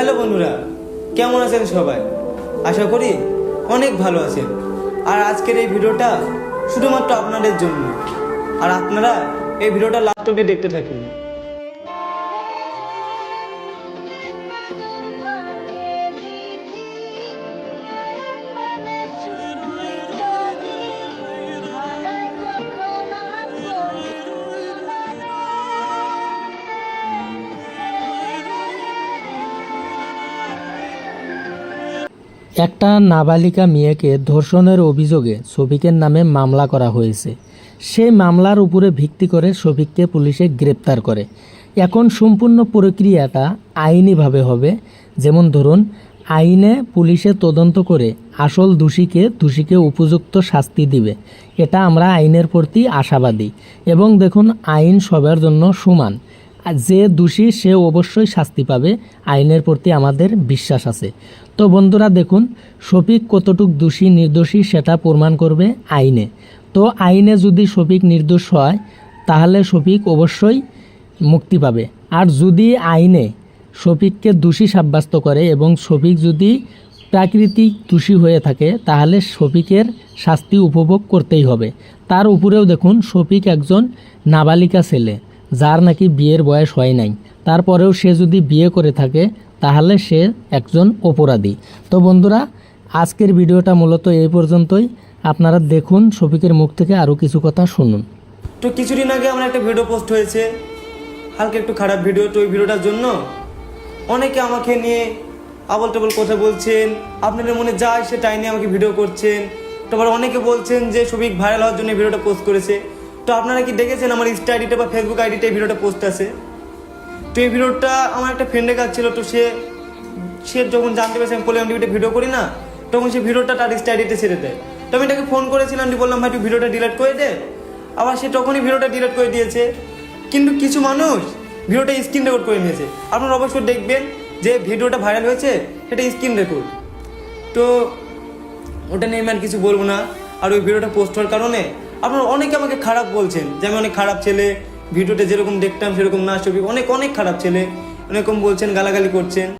Hello বন্ধুরা, কেমন আছেন সবাই? আশা করি অনেক ভালো আছেন। আর আজকের এই ভিডিওটা শুধুমাত্র আপনাদের জন্য। আর আপনারা এই ভিডিওটা লাস্ট অব্দি দেখতে থাকুন। একটা নাবালিকা মেয়েকে ধর্ষণের অভিযোগে শফিকের নামে মামলা করা হয়েছে। সেই মামলার উপরে ভিত্তি করে শফিককে পুলিশে গ্রেপ্তার করে। এখন সম্পূর্ণ প্রক্রিয়াটা আইনিভাবে হবে। যেমন ধরুন, আইনে পুলিশে তদন্ত করে আসল দোষীকে দোষীকে উপযুক্ত শাস্তি দিবে। এটা আমরা আইনের প্রতি আশাবাদী। এবং দেখুন, আইন সবার জন্য সমান। যে দোষী সে অবশ্যই শাস্তি পাবে। আইনের প্রতি আমাদের বিশ্বাস আছে। তো বন্ধুরা, দেখুন, শফিক কতটুক দোষী, নির্দোষী সেটা প্রমাণ করবে আইনে। তো আইনে যদি শফিক নির্দোষ হয়, তাহলে শফিক অবশ্যই মুক্তি পাবে। আর যদি আইনে শফিককে দোষী সাব্যস্ত করে এবং শফিক যদি প্রাকৃতিক দোষী হয়ে থাকে, তাহলে শফিকের শাস্তি উপভোগ করতেই হবে। তার উপরেও দেখুন, শফিক একজন নাবালিকা ছেলে। যার নাকি বিয়ের বয়স হয় নাই। তারপরেও সে যদি বিয়ে করে থাকে, তাহলে সে একজন অপরাধী। তো বন্ধুরা, আজকের ভিডিওটা মূলত এই পর্যন্তই। আপনারা দেখুন, শফিকের মুখ থেকে আরও কিছু কথা শুনুন। তো কিছুদিন আগে আমার একটা ভিডিও পোস্ট হয়েছে। হালকা একটু খারাপ ভিডিও, তো ওই ভিডিওটার জন্য অনেকে আমাকে নিয়ে আবল টাবল কথা বলছেন। আপনাদের মনে যায় সে টাই নিয়ে আমাকে ভিডিও করছেন। তারপর অনেকে বলছেন যে শফিক ভাইরাল হওয়ার জন্য ভিডিওটা পোস্ট করেছে। তো আপনারা কি দেখেছেন আমার ইনস্টা বা ফেসবুক আইডিতে এই ভিডিওটা পোস্ট আছে? তো এই ভিডিওটা আমার একটা ফ্রেন্ডের কাছে ছিল, তো সে সে যখন জানতে পেরেছে আমি পোলিয়াম টিভিতে ভিডিও করি না, তখন সে ভিডিওটা তার স্টাডিতে ছেড়ে দেয়। তো আমি তাকে ফোন করেছিলাম, দিয়ে বললাম, ভাই, তুই ভিডিওটা ডিলিট করে দে। আবার সে তখনই ভিডিওটা ডিলিট করে দিয়েছে। কিন্তু কিছু মানুষ ভিডিওটা স্ক্রিন রেকর্ড করে নিয়েছে। আপনারা অবশ্যই দেখবেন যে ভিডিওটা ভাইরাল হয়েছে, সেটা স্ক্রিন রেকর্ড তো ওটা নিয়ে আমি আর কিছু বলব না। আর ওই ভিডিওটা পোস্ট হওয়ার কারণে আপনারা অনেকে আমাকে খারাপ বলছেন, যে আমি অনেক খারাপ ছেলে, ভিডিওতে যেরকম দেখতাম সেরকম না, ছবি, অনেক অনেক খারাপ ছেলে অনেকম বলছেন, গালাগালি করছেন।